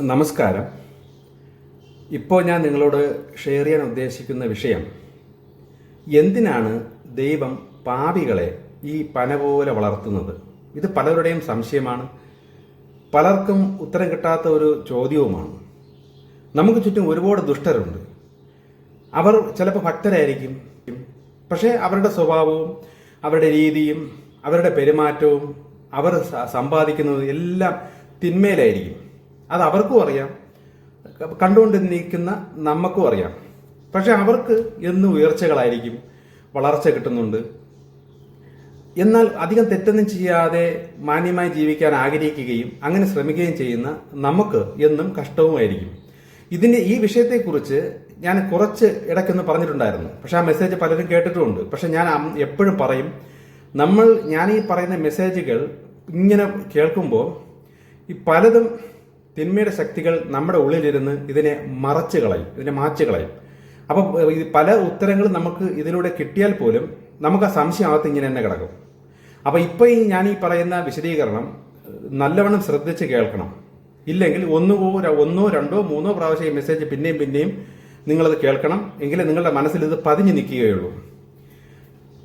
നമസ്കാരം. ഇപ്പോൾ ഞാൻ നിങ്ങളോട് ഷെയർ ചെയ്യാൻ ഉദ്ദേശിക്കുന്ന വിഷയം എന്തിനാണ് ദൈവം പാപികളെ ഈ പന പോലെ വളർത്തുന്നത്? ഇത് പലരുടെയും സംശയമാണ്. പലർക്കും ഉത്തരം കിട്ടാത്ത ഒരു ചോദ്യവുമാണ്. നമുക്ക് ചുറ്റും ഒരുപാട് ദുഷ്ടരുണ്ട്. അവർ ചിലപ്പോൾ ഭക്തരായിരിക്കും. പക്ഷേ അവരുടെ സ്വഭാവവും അവരുടെ രീതിയും അവരുടെ പെരുമാറ്റവും അവർ സമ്പാദിക്കുന്നത് എല്ലാം തിന്മയിലായിരിക്കും. അത് അവർക്കും അറിയാം. കണ്ടുകൊണ്ട് നിൽക്കുന്ന നമുക്കും അറിയാം. പക്ഷെ അവർക്ക് എന്നും ഉയർച്ചകളായിരിക്കും വളർച്ച കിട്ടുന്നുണ്ട്. എന്നാൽ അധികം തെറ്റൊന്നും ചെയ്യാതെ മാന്യമായി ജീവിക്കാൻ ആഗ്രഹിക്കുകയും അങ്ങനെ ശ്രമിക്കുകയും ചെയ്യുന്ന നമുക്ക് എന്നും കഷ്ടവുമായിരിക്കും. ഇതിന്റെ ഈ വിഷയത്തെക്കുറിച്ച് ഞാൻ കുറച്ച് ഇടയ്ക്കൊന്ന് പറഞ്ഞിട്ടുണ്ടായിരുന്നു. പക്ഷെ ആ മെസ്സേജ് പലരും കേട്ടിട്ടുമുണ്ട്. പക്ഷെ ഞാൻ എപ്പോഴും പറയും നമ്മൾ ഞാൻ ഈ പറയുന്ന മെസ്സേജുകൾ ഇങ്ങനെ കേൾക്കുമ്പോൾ ഈ പലതും തിന്മയുടെ ശക്തികൾ നമ്മുടെ ഉള്ളിലിരുന്ന് ഇതിനെ മറച്ചു കളയും ഇതിനെ മാച്ചു കളയും. അപ്പം പല ഉത്തരങ്ങളും നമുക്ക് ഇതിലൂടെ കിട്ടിയാൽ പോലും നമുക്ക് ആ സംശയം അകത്ത് ഇങ്ങനെ തന്നെ കിടക്കും. അപ്പൊ ഇപ്പൊ ഈ ഞാൻ ഈ പറയുന്ന വിശദീകരണം നല്ലവണ്ണം ശ്രദ്ധിച്ച് കേൾക്കണം. ഇല്ലെങ്കിൽ ഒന്നോ ഒന്നോ രണ്ടോ മൂന്നോ പ്രാവശ്യം ഈ മെസ്സേജ് പിന്നെയും പിന്നെയും നിങ്ങളത് കേൾക്കണം. എങ്കിലേ നിങ്ങളുടെ മനസ്സിൽ ഇത് പതിഞ്ഞു നിൽക്കുകയുള്ളൂ.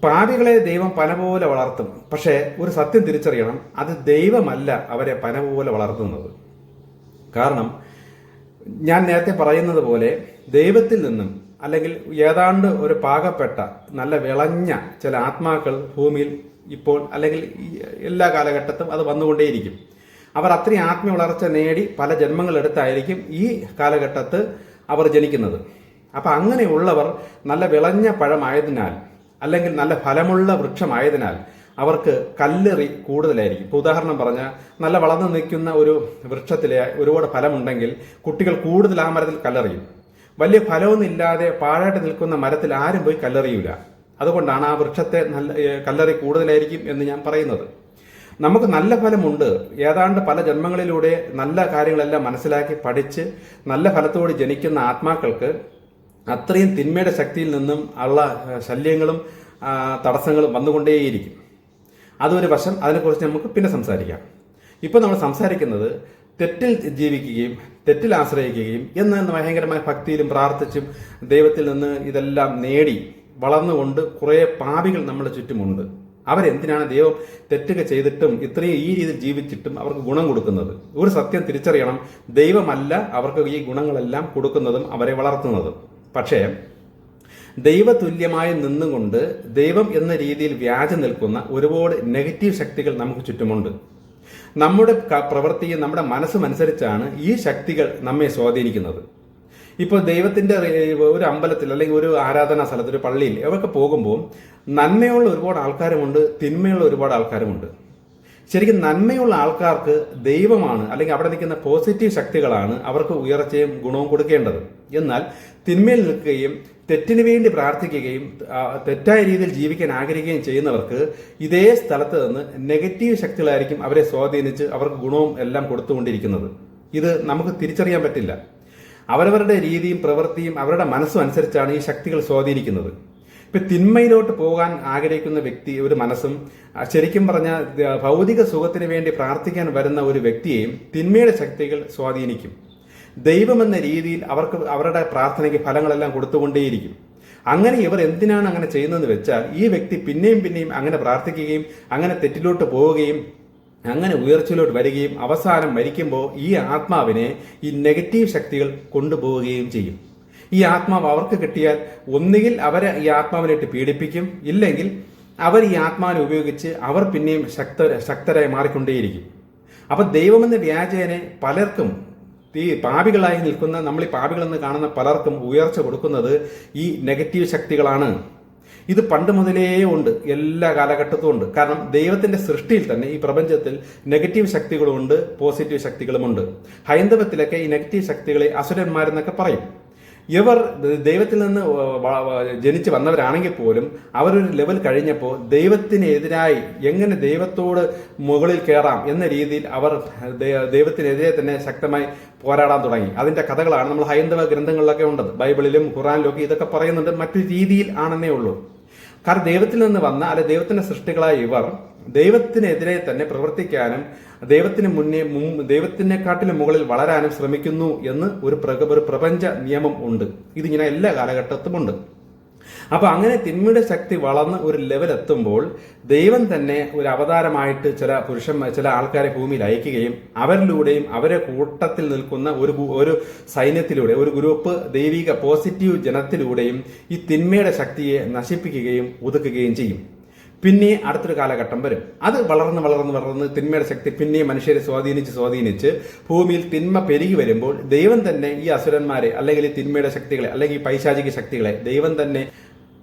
പാപികളെ ദൈവം പനപോലെ വളർത്തും. പക്ഷേ ഒരു സത്യം തിരിച്ചറിയണം. അത് ദൈവമല്ല അവരെ പനപോലെ വളർത്തുന്നത്. കാരണം ഞാൻ നേരത്തെ പറയുന്നത് പോലെ ദൈവത്തിൽ നിന്നും അല്ലെങ്കിൽ ഏതാണ്ട് ഒരു പാകപ്പെട്ട നല്ല വിളഞ്ഞ ചില ആത്മാക്കൾ ഭൂമിയിൽ ഇപ്പോൾ അല്ലെങ്കിൽ എല്ലാ കാലഘട്ടത്തും അത് വന്നുകൊണ്ടേയിരിക്കും. അവർ അത്രയും ആത്മീയ വളർച്ച നേടി പല ജന്മങ്ങളെടുത്തായിരിക്കും ഈ കാലഘട്ടത്ത് അവർ ജനിക്കുന്നത്. അപ്പൊ അങ്ങനെയുള്ളവർ നല്ല വിളഞ്ഞ പഴമായതിനാൽ അല്ലെങ്കിൽ നല്ല ഫലമുള്ള വൃക്ഷമായതിനാൽ അവർക്ക് കല്ലെറി കൂടുതലായിരിക്കും. ഇപ്പൊ ഉദാഹരണം പറഞ്ഞാൽ നല്ല വളർന്നു നിൽക്കുന്ന ഒരു വൃക്ഷത്തിലെ ഒരുപാട് ഫലമുണ്ടെങ്കിൽ കുട്ടികൾ കൂടുതൽ ആ മരത്തിൽ കല്ലെറിയും. വലിയ ഫലമൊന്നും ഇല്ലാതെ പാഴായിട്ട് നിൽക്കുന്ന മരത്തിൽ ആരും പോയി കല്ലെറിയൂല. അതുകൊണ്ടാണ് ആ വൃക്ഷത്തെ നല്ല കല്ലറി കൂടുതലായിരിക്കും എന്ന് ഞാൻ പറയുന്നത്. നമുക്ക് നല്ല ഫലമുണ്ട്. ഏതാണ്ട് പല ജന്മങ്ങളിലൂടെ നല്ല കാര്യങ്ങളെല്ലാം മനസ്സിലാക്കി പഠിച്ച് നല്ല ഫലത്തോട് ജനിക്കുന്ന ആത്മാക്കൾക്ക് അത്രയും തിന്മയുടെ ശക്തിയിൽ നിന്നും ഉള്ള ശല്യങ്ങളും തടസ്സങ്ങളും വന്നുകൊണ്ടേയിരിക്കും. അതൊരു വശം അതിനെക്കുറിച്ച് നമുക്ക് പിന്നെ സംസാരിക്കാം. ഇപ്പൊ നമ്മൾ സംസാരിക്കുന്നത് തെറ്റിൽ ജീവിക്കുകയും തെറ്റിൽ ആശ്രയിക്കുകയും എന്ന് ഭയങ്കരമായ ഭക്തിയിലും പ്രാർത്ഥിച്ചും ദൈവത്തിൽ നിന്ന് ഇതെല്ലാം നേടി വളർന്നുകൊണ്ട് കുറേ പാപികൾ നമ്മുടെ ചുറ്റുമുണ്ട്. അവരെന്തിനാണ് ദൈവം തെറ്റുക ചെയ്തിട്ടും ഇത്രയും ഈ രീതിയിൽ ജീവിച്ചിട്ടും അവർക്ക് ഗുണം കൊടുക്കുന്നത്? ഒരു സത്യം തിരിച്ചറിയണം. ദൈവമല്ല അവർക്ക് ഈ ഗുണങ്ങളെല്ലാം കൊടുക്കുന്നതും അവരെ വളർത്തുന്നതും. പക്ഷേ ദൈവതുല്യമായി നിന്നുകൊണ്ട് ദൈവം എന്ന രീതിയിൽ വ്യാജം നിൽക്കുന്ന ഒരുപാട് നെഗറ്റീവ് ശക്തികൾ നമുക്ക് ചുറ്റുമുണ്ട്. നമ്മുടെ പ്രവൃത്തിയും നമ്മുടെ മനസ്സുമനുസരിച്ചാണ് ഈ ശക്തികൾ നമ്മെ സ്വാധീനിക്കുന്നത്. ഇപ്പോൾ ദൈവത്തിന്റെ ഒരു അമ്പലത്തിൽ അല്ലെങ്കിൽ ഒരു ആരാധനാ സ്ഥലത്ത് ഒരു പള്ളിയിൽ ഇവർക്ക് പോകുമ്പോൾ നന്മയുള്ള ഒരുപാട് ആൾക്കാരുമുണ്ട് തിന്മയുള്ള ഒരുപാട് ആൾക്കാരുമുണ്ട്. ശരിക്കും നന്മയുള്ള ആൾക്കാർക്ക് ദൈവമാണ് അല്ലെങ്കിൽ അവിടെ നിൽക്കുന്ന പോസിറ്റീവ് ശക്തികളാണ് അവർക്ക് ഉയർച്ചയും ഗുണവും കൊടുക്കേണ്ടത്. എന്നാൽ തിന്മയിൽ നിൽക്കുകയും തെറ്റിന് വേണ്ടി പ്രാർത്ഥിക്കുകയും തെറ്റായ രീതിയിൽ ജീവിക്കാൻ ആഗ്രഹിക്കുകയും ചെയ്യുന്നവർക്ക് ഇതേ സ്ഥലത്ത് നിന്ന് നെഗറ്റീവ് ശക്തികളായിരിക്കും അവരെ സ്വാധീനിച്ച് അവർക്ക് ഗുണവും എല്ലാം കൊടുത്തുകൊണ്ടിരിക്കുന്നത്. ഇത് നമുക്ക് തിരിച്ചറിയാൻ പറ്റില്ല. അവരവരുടെ രീതിയും പ്രവൃത്തിയും അവരുടെ മനസ്സും അനുസരിച്ചാണ് ഈ ശക്തികൾ സ്വാധീനിക്കുന്നത്. ഇപ്പൊ തിന്മയിലോട്ട് പോകാൻ ആഗ്രഹിക്കുന്ന വ്യക്തി ഒരു മനസ്സും ശരിക്കും പറഞ്ഞാൽ ഭൗതിക സുഖത്തിന് വേണ്ടി പ്രാർത്ഥിക്കാൻ വരുന്ന ഒരു വ്യക്തിയെയും തിന്മയുടെ ശക്തികൾ സ്വാധീനിക്കും. ദൈവമെന്ന രീതിയിൽ അവർക്ക് അവരുടെ പ്രാർത്ഥനയ്ക്ക് ഫലങ്ങളെല്ലാം കൊടുത്തുകൊണ്ടേയിരിക്കും. അങ്ങനെ ഇവർ എന്തിനാണ് അങ്ങനെ ചെയ്യുന്നതെന്ന് വെച്ചാൽ ഈ വ്യക്തി പിന്നെയും പിന്നെയും അങ്ങനെ പ്രാർത്ഥിക്കുകയും അങ്ങനെ തെറ്റിലോട്ട് പോവുകയും അങ്ങനെ ഉയർച്ചയിലോട്ട് വരികയും അവസാനം മരിക്കുമ്പോൾ ഈ ആത്മാവിനെ ഈ നെഗറ്റീവ് ശക്തികൾ കൊണ്ടുപോവുകയും ചെയ്യും. ഈ ആത്മാവ് അവർക്ക് കിട്ടിയാൽ ഒന്നുകിൽ അവരെ ഈ ആത്മാവിനായിട്ട് പീഡിപ്പിക്കും ഇല്ലെങ്കിൽ അവർ ഈ ആത്മാവിനെ ഉപയോഗിച്ച് അവർ പിന്നെയും ശക്ത ശക്തരായി മാറിക്കൊണ്ടേയിരിക്കും. അപ്പൊ ദൈവമെന്ന വ്യാജേനെ പലർക്കും ഈ പാപികളായി നിൽക്കുന്ന നമ്മൾ ഈ പാപികളെന്ന് കാണുന്ന പലർക്കും ഉയർച്ച കൊടുക്കുന്നത് ഈ നെഗറ്റീവ് ശക്തികളാണ്. ഇത് പണ്ട് മുതലേ ഉണ്ട്. എല്ലാ കാലഘട്ടത്തും ഉണ്ട്. കാരണം ദൈവത്തിന്റെ സൃഷ്ടിയിൽ തന്നെ ഈ പ്രപഞ്ചത്തിൽ നെഗറ്റീവ് ശക്തികളുമുണ്ട് പോസിറ്റീവ് ശക്തികളുമുണ്ട്. ഹൈന്ദവത്തിലൊക്കെ ഈ നെഗറ്റീവ് ശക്തികളെ അസുരന്മാരെന്നൊക്കെ പറയും. ഇവർ ദൈവത്തിൽ നിന്ന് ജനിച്ച് വന്നവരാണെങ്കിൽ പോലും അവരൊരു ലെവൽ കഴിഞ്ഞപ്പോൾ ദൈവത്തിനെതിരായി എങ്ങനെ ദൈവത്തോട് മുകളിൽ കയറാം എന്ന രീതിയിൽ അവർ ദൈവത്തിനെതിരെ തന്നെ ശക്തമായി പോരാടാൻ തുടങ്ങി. അതിന്റെ കഥകളാണ് നമ്മൾ ഹൈന്ദവ ഗ്രന്ഥങ്ങളിലൊക്കെ ഉണ്ടത്. ബൈബിളിലും ഖുറാനിലും ഒക്കെ ഇതൊക്കെ പറയുന്നുണ്ട്. മറ്റു രീതിയിൽ ആണെന്നേ ഉള്ളൂ. കാരണം ദൈവത്തിൽ നിന്ന് വന്ന അല്ലെ ദൈവത്തിന്റെ സൃഷ്ടികളായ ഇവർ ദൈവത്തിനെതിരെ തന്നെ പ്രവർത്തിക്കാനും ദൈവത്തിന് മുന്നേ ദൈവത്തിനെ ദൈവത്തിനെക്കാട്ടിലും മുകളിൽ വളരാനും ശ്രമിക്കുന്നു എന്ന് ഒരു ഒരു പ്രപഞ്ച നിയമം ഉണ്ട്. ഇതിങ്ങനെ എല്ലാ കാലഘട്ടത്തും ഉണ്ട് അപ്പൊ അങ്ങനെ തിന്മയുടെ ശക്തി വളർന്ന് ഒരു ലെവൽ എത്തുമ്പോൾ ദൈവം തന്നെ ഒരു അവതാരമായിട്ട് ചില പുരുഷന്മാർ ചില ആൾക്കാരെ ഭൂമിയിൽ അയക്കുകയും അവരിലൂടെയും അവരെ കൂട്ടത്തിൽ നിൽക്കുന്ന ഒരു ഒരു സൈന്യത്തിലൂടെ ഒരു ഗ്രൂപ്പ് ദൈവിക പോസിറ്റീവ് ജനത്തിലൂടെയും ഈ തിന്മയുടെ ശക്തിയെ നശിപ്പിക്കുകയും ഒതുക്കുകയും ചെയ്യും. പിന്നെ അടുത്തൊരു കാലഘട്ടം വരും. അത് വളർന്ന് വളർന്ന് വളർന്ന് തിന്മയുടെ ശക്തി പിന്നെയും മനുഷ്യരെ സ്വാധീനിച്ച് സ്വാധീനിച്ച് ഭൂമിയിൽ തിന്മ പെരുകി വരുമ്പോൾ ദൈവം തന്നെ ഈ അസുരന്മാരെ അല്ലെങ്കിൽ ഈ തിന്മയുടെ ശക്തികളെ അല്ലെങ്കിൽ ഈ പൈശാചിക ശക്തികളെ ദൈവം തന്നെ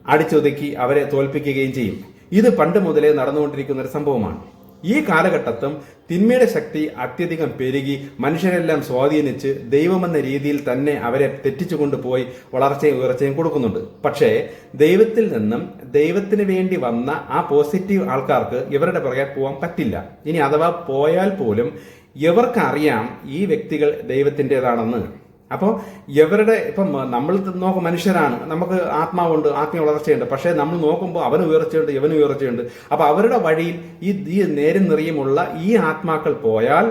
അടിച്ചൊതുക്കി അവരെ തോൽപ്പിക്കുകയും ചെയ്യും. ഇത് പണ്ട് മുതലേ നടന്നുകൊണ്ടിരിക്കുന്ന ഒരു സംഭവമാണ്. ഈ കാലഘട്ടത്തും തിന്മയുടെ ശക്തി അത്യധികം പെരുകി മനുഷ്യരെല്ലാം സ്വാധീനിച്ച് ദൈവമെന്ന രീതിയിൽ തന്നെ അവരെ തെറ്റിച്ചുകൊണ്ട് പോയി വളർച്ചയും ഉയർച്ചയും കൊടുക്കുന്നുണ്ട്. പക്ഷേ ദൈവത്തിൽ നിന്നും ദൈവത്തിന് വേണ്ടി വന്ന ആ പോസിറ്റീവ് ആൾക്കാർക്ക് ഇവരുടെ പുറകെ പോകാൻ പറ്റില്ല. ഇനി അഥവാ പോയാൽ പോലും ഇവർക്കറിയാം ഈ വ്യക്തികൾ ദൈവത്തിന്റെതാണെന്ന്. അപ്പോൾ ഇവരുടെ ഇപ്പം നമ്മൾ നോക്കും മനുഷ്യരാണ്. നമുക്ക് ആത്മാവുണ്ട് ആത്മീയ വളർച്ചയുണ്ട്. പക്ഷേ നമ്മൾ നോക്കുമ്പോൾ അവന് ഉയർച്ചയുണ്ട് ഇവന് ഉയർച്ചയുണ്ട്. അപ്പോൾ അവരുടെ വഴിയിൽ ഈ ഈ നേരും നിറയുമുള്ള ഈ ആത്മാക്കൾ പോയാൽ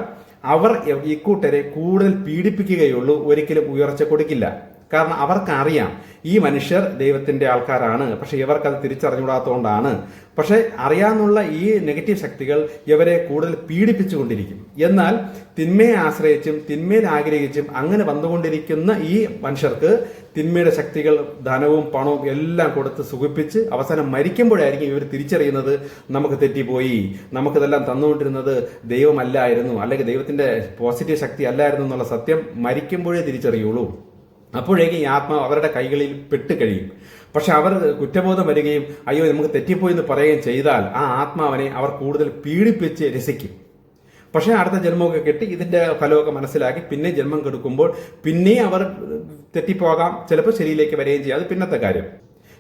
അവർ ഇക്കൂട്ടരെ കൂടുതൽ പീഡിപ്പിക്കുകയുള്ളൂ. ഒരിക്കലും ഉയർച്ച കൊടുക്കില്ല. കാരണം അവർക്കറിയാം ഈ മനുഷ്യർ ദൈവത്തിന്റെ ആൾക്കാരാണ്. പക്ഷെ ഇവർക്കത് തിരിച്ചറിഞ്ഞുകൂടാത്തതുകൊണ്ടാണ്. പക്ഷെ അറിയാമെന്നുള്ള ഈ നെഗറ്റീവ് ശക്തികൾ ഇവരെ കൂടുതൽ പീഡിപ്പിച്ചുകൊണ്ടിരിക്കും. എന്നാൽ തിന്മയെ ആശ്രയിച്ചും തിന്മയിൽ ആഗ്രഹിച്ചും അങ്ങനെ വന്നുകൊണ്ടിരിക്കുന്ന ഈ മനുഷ്യർക്ക് തിന്മയുടെ ശക്തികൾ ധനവും പണവും എല്ലാം കൊടുത്ത് സുഖിപ്പിച്ച് അവസാനം മരിക്കുമ്പോഴായിരിക്കും ഇവർ തിരിച്ചറിയുന്നത് നമുക്ക് തെറ്റിപ്പോയി. നമുക്കിതെല്ലാം തന്നുകൊണ്ടിരുന്നത് ദൈവമല്ലായിരുന്നു. അല്ലെങ്കിൽ ദൈവത്തിന്റെ പോസിറ്റീവ് ശക്തി അല്ലായിരുന്നു എന്നുള്ള സത്യം മരിക്കുമ്പോഴേ തിരിച്ചറിയുള്ളൂ. അപ്പോഴേക്കും ഈ ആത്മാവ് അവരുടെ കൈകളിൽ പെട്ട് കഴിയും. പക്ഷെ അവർ കുറ്റബോധം വരികയും അയ്യോ നമുക്ക് തെറ്റിപ്പോയി എന്ന് പറയുകയും ചെയ്താൽ ആ ആത്മാവിനെ അവർ കൂടുതൽ പീഡിപ്പിച്ച് രസിക്കും. പക്ഷേ അടുത്ത ജന്മമൊക്കെ കെട്ടി ഇതിന്റെ ഫലമൊക്കെ മനസ്സിലാക്കി പിന്നെ ജന്മം കെടുക്കുമ്പോൾ പിന്നെ അവർ തെറ്റിപ്പോകാം ചിലപ്പോൾ ശരിയിലേക്ക് വരികയും ചെയ്യും. അത് പിന്നത്തെ കാര്യം.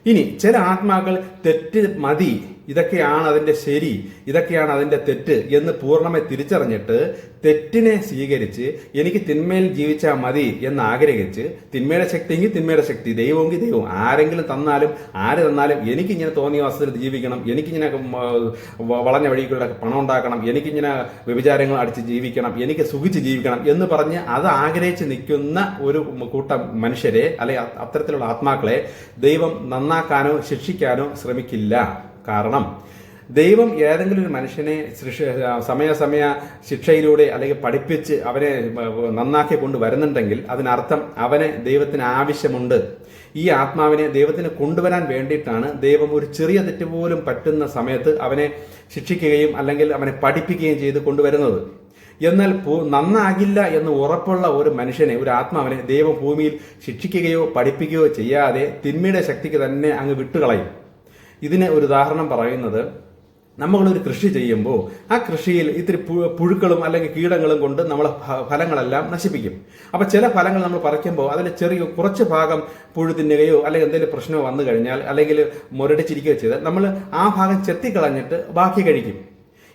ഇനി ചില ആത്മാക്കൾ തെറ്റ് മതി ഇതൊക്കെയാണ് അതിന്റെ ശരി ഇതൊക്കെയാണ് അതിന്റെ തെറ്റ് എന്ന് പൂർണമായി തിരിച്ചറിഞ്ഞിട്ട് തെറ്റിനെ സ്വീകരിച്ച് എനിക്ക് തിന്മയിൽ ജീവിച്ചാൽ മതി എന്ന് ആഗ്രഹിച്ച് തിന്മയുടെ ശക്തിയെങ്കിൽ തിന്മയുടെ ശക്തി ദൈവമെങ്കിൽ ദൈവം. ആരെങ്കിലും തന്നാലും ആര് തന്നാലും എനിക്കിങ്ങനെ തോന്നിയ വസ്തുത്തിൽ ജീവിക്കണം എനിക്കിങ്ങനെ ഇങ്ങനെ വളഞ്ഞ വഴികളിലൂടെ പണം ഉണ്ടാക്കണം എനിക്കിങ്ങനെ വ്യഭിചാരങ്ങൾ അടിച്ച് ജീവിക്കണം എനിക്ക് സുഖിച്ച് ജീവിക്കണം എന്ന് പറഞ്ഞ് അത് ആഗ്രഹിച്ച് നിൽക്കുന്ന ഒരു കൂട്ടം മനുഷ്യരെ അല്ലെ അത്തരത്തിലുള്ള ആത്മാക്കളെ ദൈവം നന്നാക്കാനോ ശിക്ഷിക്കാനോ ശ്രമിക്കില്ല. കാരണം ദൈവം ഏതെങ്കിലും ഒരു മനുഷ്യനെ സൃഷ സമയസമയ ശിക്ഷയിലൂടെ അല്ലെങ്കിൽ പഠിപ്പിച്ച് അവനെ നന്നാക്കി കൊണ്ടുവരുന്നുണ്ടെങ്കിൽ അതിനർത്ഥം അവനെ ദൈവത്തിന് ആവശ്യമുണ്ട്. ഈ ആത്മാവിനെ ദൈവത്തിന് കൊണ്ടുവരാൻ വേണ്ടിയിട്ടാണ് ദൈവം ഒരു ചെറിയ തെറ്റ് പോലും പറ്റുന്ന സമയത്ത് അവനെ ശിക്ഷിക്കുകയും അല്ലെങ്കിൽ അവനെ പഠിപ്പിക്കുകയും ചെയ്ത് കൊണ്ടുവരുന്നത്. എന്നാൽ നന്നാകില്ല എന്ന് ഉറപ്പുള്ള ഒരു മനുഷ്യനെ ഒരു ആത്മാവിനെ ദൈവഭൂമിയിൽ ശിക്ഷിക്കുകയോ പഠിപ്പിക്കുകയോ ചെയ്യാതെ തിന്മയുടെ ശക്തിക്ക് തന്നെ അങ്ങ് വിട്ടുകളയും. ഇതിന് ഒരു ഉദാഹരണം പറയുന്നത് നമ്മളൊരു കൃഷി ചെയ്യുമ്പോൾ ആ കൃഷിയിൽ ഇത്തിരി പുഴുക്കളും അല്ലെങ്കിൽ കീടങ്ങളും കൊണ്ട് നമ്മളെ ഫ- ഫലങ്ങളെല്ലാം നശിപ്പിക്കും. അപ്പൊ ചില ഫലങ്ങൾ നമ്മൾ പറിക്കുമ്പോൾ അതിൽ ചെറിയ കുറച്ച് ഭാഗം പുഴു തിന്നുകയോ അല്ലെങ്കിൽ എന്തെങ്കിലും പ്രശ്നമോ വന്നു കഴിഞ്ഞാൽ അല്ലെങ്കിൽ മുരടിച്ചിരിക്കുകയോ ചെയ്താൽ നമ്മൾ ആ ഭാഗം ചെത്തിക്കളഞ്ഞിട്ട് ബാക്കി കഴിക്കും.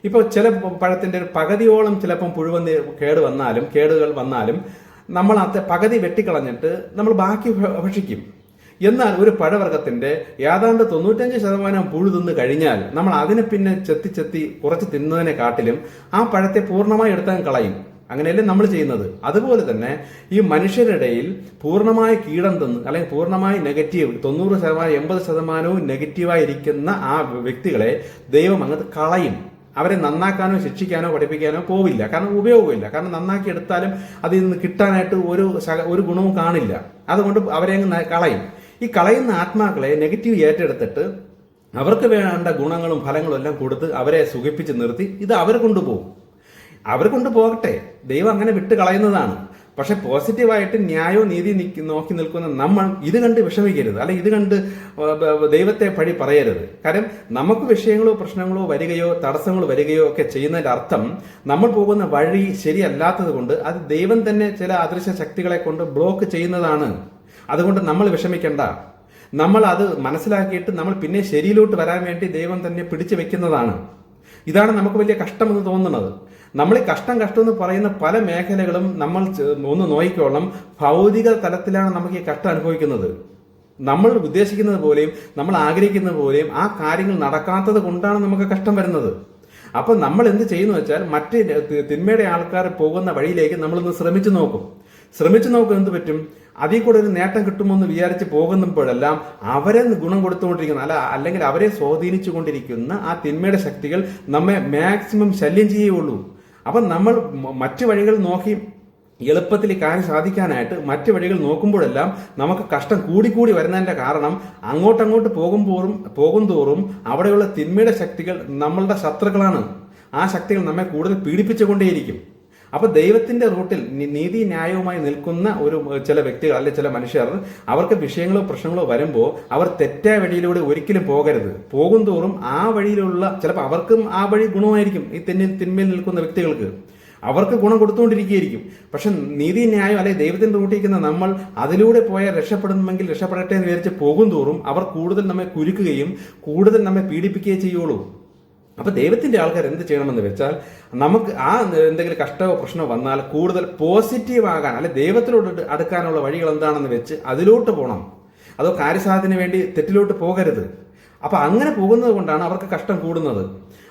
ഇപ്പോൾ ചില പഴത്തിന്റെ ഒരു പകുതിയോളം ചിലപ്പം പുഴുവന്ന് കേട് വന്നാലും കേടുകൾ വന്നാലും നമ്മൾ അത് പകുതി വെട്ടിക്കളഞ്ഞിട്ട് നമ്മൾ ബാക്കി ഭക്ഷിക്കും. എന്നാൽ ഒരു പഴവർഗത്തിന്റെ ഏതാണ്ട് തൊണ്ണൂറ്റഞ്ച് ശതമാനം പുഴു തിന്ന് കഴിഞ്ഞാൽ നമ്മൾ അതിനെ പിന്നെ ചെത്തി ചെത്തി കുറച്ച് തിന്നതിനെ കാട്ടിലും ആ പഴത്തെ പൂർണമായി എടുത്താൽ കളയും. അങ്ങനെയല്ലേ നമ്മൾ ചെയ്യുന്നത്. അതുപോലെ തന്നെ ഈ മനുഷ്യരിടയിൽ പൂർണമായ കീടം തിന്ന് അല്ലെങ്കിൽ പൂർണമായി നെഗറ്റീവ് തൊണ്ണൂറ് ശതമാനം എൺപത് ശതമാനവും നെഗറ്റീവായിരിക്കുന്ന ആ വ്യക്തികളെ ദൈവം അങ്ങ് കളയും. അവരെ നന്നാക്കാനോ ശിക്ഷിക്കാനോ പഠിപ്പിക്കാനോ പോവില്ല. കാരണം ഉപയോഗമില്ല. കാരണം നന്നാക്കി എടുത്താലും അതിൽ നിന്ന് കിട്ടാനായിട്ട് ഒരു ഒരു ഗുണവും കാണില്ല. അതുകൊണ്ട് അവരെ അങ്ങ് കളയും. ഈ കളയുന്ന ആത്മാക്കളെ നെഗറ്റീവ് ഏറ്റെടുത്തിട്ട് അവർക്ക് വേണ്ട ഗുണങ്ങളും ഫലങ്ങളും എല്ലാം കൊടുത്ത് അവരെ സുഖിപ്പിച്ച് നിർത്തി ഇത് അവർ കൊണ്ടുപോകും. അവർ കൊണ്ടുപോകട്ടെ. ദൈവം അങ്ങനെ വിട്ട് കളയുന്നതാണ്. പക്ഷെ പോസിറ്റീവായിട്ട് ന്യായോ നീതി നിക്ക് നിൽക്കുന്ന നമ്മൾ ഇത് കണ്ട് വിഷമിക്കരുത്. അല്ലെ ഇത് കണ്ട് ദൈവത്തെ പഴി പറയരുത്. കാരണം നമുക്ക് വിഷയങ്ങളോ പ്രശ്നങ്ങളോ വരികയോ തടസ്സങ്ങൾ വരികയോ ഒക്കെ ചെയ്യുന്നതിന്റെ അർത്ഥം നമ്മൾ പോകുന്ന വഴി ശരിയല്ലാത്തത് കൊണ്ട് അത് ദൈവം തന്നെ ചില അദൃശ്യ ശക്തികളെ കൊണ്ട് ബ്ലോക്ക് ചെയ്യുന്നതാണ്. അതുകൊണ്ട് നമ്മൾ വിഷമിക്കേണ്ട. നമ്മൾ അത് മനസ്സിലാക്കിയിട്ട് നമ്മൾ പിന്നെ ശരിയിലോട്ട് വരാൻ വേണ്ടി ദൈവം തന്നെ പിടിച്ചു വെക്കുന്നതാണ്. ഇതാണ് നമുക്ക് വലിയ കഷ്ടം എന്ന് തോന്നുന്നത്. നമ്മൾ ഈ കഷ്ടം കഷ്ടം എന്ന് പറയുന്ന പല മേഖലകളും നമ്മൾ ഒന്ന് നോയിക്കോളം ഭൗതിക തലത്തിലാണ് നമുക്ക് ഈ കഷ്ടം അനുഭവിക്കുന്നത്. നമ്മൾ ഉദ്ദേശിക്കുന്നത് പോലെയും നമ്മൾ ആഗ്രഹിക്കുന്നത് പോലെയും ആ കാര്യങ്ങൾ നടക്കാത്തത് കൊണ്ടാണ് നമുക്ക് കഷ്ടം വരുന്നത്. അപ്പം നമ്മൾ എന്ത് ചെയ്യുന്നു വെച്ചാൽ മറ്റ് തിന്മയുടെ ആൾക്കാർ പോകുന്ന വഴിയിലേക്ക് നമ്മളൊന്ന് ശ്രമിച്ചു നോക്കും. ശ്രമിച്ചു നോക്കും എന്ത് പറ്റും? അതിൽ കൂടെ ഒരു നേട്ടം കിട്ടുമെന്ന് വിചാരിച്ച് പോകുമ്പോഴെല്ലാം അവരെ ഗുണം കൊടുത്തുകൊണ്ടിരിക്കുന്ന അല്ല അല്ലെങ്കിൽ അവരെ സ്വാധീനിച്ചു കൊണ്ടിരിക്കുന്ന ആ തിന്മയുടെ ശക്തികൾ നമ്മെ മാക്സിമം ശല്യം ചെയ്യുകയുള്ളൂ. അപ്പം നമ്മൾ മറ്റു വഴികൾ നോക്കി എളുപ്പത്തിൽ കാര്യം സാധിക്കാനായിട്ട് മറ്റു വഴികൾ നോക്കുമ്പോഴെല്ലാം നമുക്ക് കഷ്ടം കൂടിക്കൂടി വരുന്നതിന്റെ കാരണം അങ്ങോട്ടങ്ങോട്ട് പോകും തോറും അവിടെയുള്ള തിന്മയുടെ ശക്തികൾ നമ്മളുടെ ശത്രുക്കളാണ്. ആ ശക്തികൾ നമ്മെ കൂടുതൽ പീഡിപ്പിച്ചുകൊണ്ടേയിരിക്കും. അപ്പൊ ദൈവത്തിന്റെ റൂട്ടിൽ നീതി ന്യായവുമായി നിൽക്കുന്ന ഒരു ചില വ്യക്തികൾ അല്ലെ ചില മനുഷ്യർ അവർക്ക് വിഷയങ്ങളോ പ്രശ്നങ്ങളോ വരുമ്പോൾ അവർ തെറ്റായ വഴിയിലൂടെ ഒരിക്കലും പോകരുത്. പോകും തോറും ആ വഴിയിലുള്ള ചിലപ്പോൾ അവർക്കും ആ വഴി ഗുണമായിരിക്കും ഈ തെന്നിൽ തിന്മയിൽ നിൽക്കുന്ന വ്യക്തികൾക്ക്. അവർക്ക് ഗുണം കൊടുത്തുകൊണ്ടിരിക്കുകയായിരിക്കും. പക്ഷെ നീതി ന്യായം അല്ലെ ദൈവത്തിന്റെ റൂട്ടിരിക്കുന്ന നമ്മൾ അതിലൂടെ പോയാൽ രക്ഷപ്പെടുമെങ്കിൽ രക്ഷപ്പെടട്ടെ എന്ന് വിചാരിച്ച് പോകും തോറും അവർ കൂടുതൽ നമ്മെ കുരുക്കുകയും കൂടുതൽ നമ്മെ പീഡിപ്പിക്കുകയും ചെയ്യുള്ളൂ. അപ്പൊ ദൈവത്തിന്റെ ആൾക്കാർ എന്ത് ചെയ്യണമെന്ന് വെച്ചാൽ നമുക്ക് ആ എന്തെങ്കിലും കഷ്ടമോ പ്രശ്നമോ വന്നാൽ കൂടുതൽ പോസിറ്റീവ് ആകാൻ അല്ലെ ദൈവത്തിലോട്ട് അടുക്കാനുള്ള വഴികൾ എന്താണെന്ന് വെച്ച് അതിലോട്ട് പോകണം അതോ കാര്യസാധ്യത്തിന് വേണ്ടി തെറ്റിലോട്ട് പോകരുത്. അപ്പോൾ അങ്ങനെ പോകുന്നത് കൊണ്ടാണ് അവർക്ക് കഷ്ടം കൂടുന്നത്.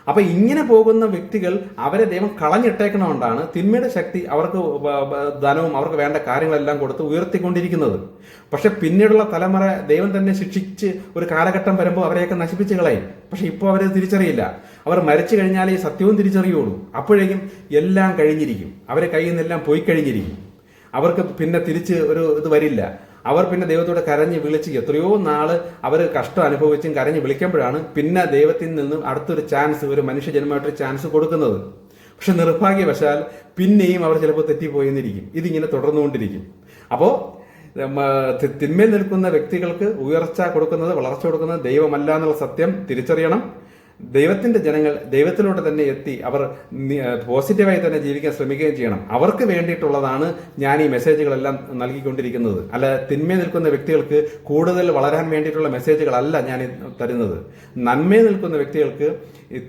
അപ്പൊ ഇങ്ങനെ പോകുന്ന വ്യക്തികൾ അവരെ ദൈവം കളഞ്ഞിട്ടേക്കണോണ്ടാണ് തിന്മയുടെ ശക്തി അവർക്ക് ധനവും അവർക്ക് വേണ്ട കാര്യങ്ങളെല്ലാം കൊടുത്ത് ഉയർത്തിക്കൊണ്ടിരിക്കുന്നത്. പക്ഷെ പിന്നീടുള്ള തലമുറ ദൈവം തന്നെ ശിക്ഷിച്ച് ഒരു കാലഘട്ടം വരുമ്പോൾ അവരെയൊക്കെ നശിപ്പിച്ച് കളയും. പക്ഷെ ഇപ്പോൾ അവരെ തിരിച്ചറിയില്ല. അവർ മരിച്ചു കഴിഞ്ഞാൽ ഈ സത്യവും തിരിച്ചറിയുള്ളൂ. അപ്പോഴേക്കും എല്ലാം കഴിഞ്ഞിരിക്കും. അവരെ കയ്യിൽ നിന്നെല്ലാം പോയി കഴിഞ്ഞിരിക്കും. അവർക്ക് പിന്നെ തിരിച്ച് ഒരു ഇത് വരില്ല. അവർ പിന്നെ ദൈവത്തോട് കരഞ്ഞ് വിളിച്ച് എത്രയോ നാൾ അവർ കഷ്ടം അനുഭവിച്ചും കരഞ്ഞ് വിളിക്കുമ്പോഴാണ് പിന്നെ ദൈവത്തിൽ നിന്നും അടുത്തൊരു ചാൻസ് ഒരു മനുഷ്യജന്മമായിട്ടൊരു ചാൻസ് കൊടുക്കുന്നത്. പക്ഷെ നിർഭാഗ്യവശാൽ പിന്നെയും അവർ ചിലപ്പോൾ തെറ്റിപ്പോയെന്നിരിക്കും ഇതിങ്ങനെ തുടർന്നുകൊണ്ടിരിക്കും. അപ്പോൾ തിന്മയിൽ നിൽക്കുന്ന വ്യക്തികൾക്ക് ഉയർച്ച കൊടുക്കുന്നത് വളർച്ച കൊടുക്കുന്നത് ദൈവമല്ല എന്നുള്ള സത്യം തിരിച്ചറിയണം. ദൈവത്തിന്റെ ജനങ്ങൾ ദൈവത്തിലൂടെ തന്നെ എത്തി അവർ പോസിറ്റീവായി തന്നെ ജീവിക്കാൻ ശ്രമിക്കുകയും ചെയ്യണം. അവർക്ക് വേണ്ടിയിട്ടുള്ളതാണ് ഞാൻ ഈ മെസ്സേജുകളെല്ലാം നൽകിക്കൊണ്ടിരിക്കുന്നത്. അല്ല തിന്മേ നിൽക്കുന്ന വ്യക്തികൾക്ക് കൂടുതൽ വളരാൻ വേണ്ടിയിട്ടുള്ള മെസ്സേജുകളല്ല ഞാൻ തരുന്നത്. നന്മയിൽ നിൽക്കുന്ന വ്യക്തികൾക്ക്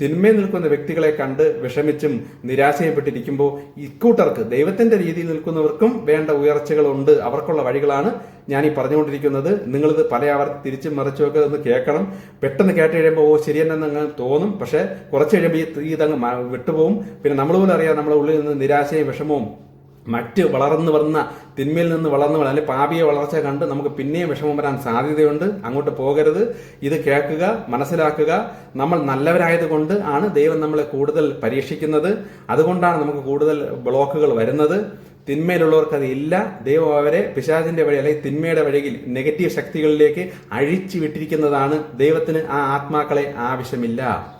തിന്മയിൽ നിൽക്കുന്ന വ്യക്തികളെ കണ്ട് വിഷമിച്ചും നിരാശയപ്പെട്ടിരിക്കുമ്പോൾ ഇക്കൂട്ടർക്ക് ദൈവത്തിന്റെ രീതിയിൽ നിൽക്കുന്നവർക്കും വേണ്ട ഉയർച്ചകളുണ്ട്. അവർക്കുള്ള വഴികളാണ് ഞാൻ ഈ പറഞ്ഞുകൊണ്ടിരിക്കുന്നത്. നിങ്ങളിത് പല ആവർത്തി തിരിച്ചും മറിച്ചുമൊക്കെ ഒന്ന് കേൾക്കണം. പെട്ടെന്ന് കേട്ട് കഴിയുമ്പോൾ ഓ ശരിയെന്നെന്ന് തോന്നും. പക്ഷേ കുറച്ച് കഴിയുമ്പോൾ ഈ ഈ ഇതങ്ങ് വിട്ടുപോകും പിന്നെ നമ്മൾ പോലും അറിയാം നമ്മുടെ ഉള്ളിൽ നിന്ന് നിരാശയും വിഷമവും മറ്റ് വളർന്നു വന്ന തിന്മയിൽ നിന്ന് വളർന്നു വന്ന അല്ലെങ്കിൽ പാപിയെ വളർച്ച കണ്ട് നമുക്ക് പിന്നെയും വിഷമം വരാൻ സാധ്യതയുണ്ട്. അങ്ങോട്ട് പോകരുത്. ഇത് കേൾക്കുക മനസ്സിലാക്കുക. നമ്മൾ നല്ലവരായതുകൊണ്ട് ആണ് ദൈവം നമ്മളെ കൂടുതൽ പരീക്ഷിക്കുന്നത്. അതുകൊണ്ടാണ് നമുക്ക് കൂടുതൽ ബ്ലോക്കുകൾ വരുന്നത്. തിന്മയിലുള്ളവർക്ക് അത് ഇല്ല. ദൈവം അവരെ പിശാചിന്റെ വഴി അല്ലെങ്കിൽ തിന്മയുടെ വഴിയിൽ നെഗറ്റീവ് ശക്തികളിലേക്ക് അഴിച്ചു വിട്ടിരിക്കുന്നതാണ് ദൈവത്തിന് ആ ആത്മാക്കളെ ആവശ്യമില്ല.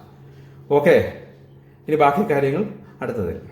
ഓക്കെ. ഇനി ബാക്കി കാര്യങ്ങൾ അടുത്തതിൽ.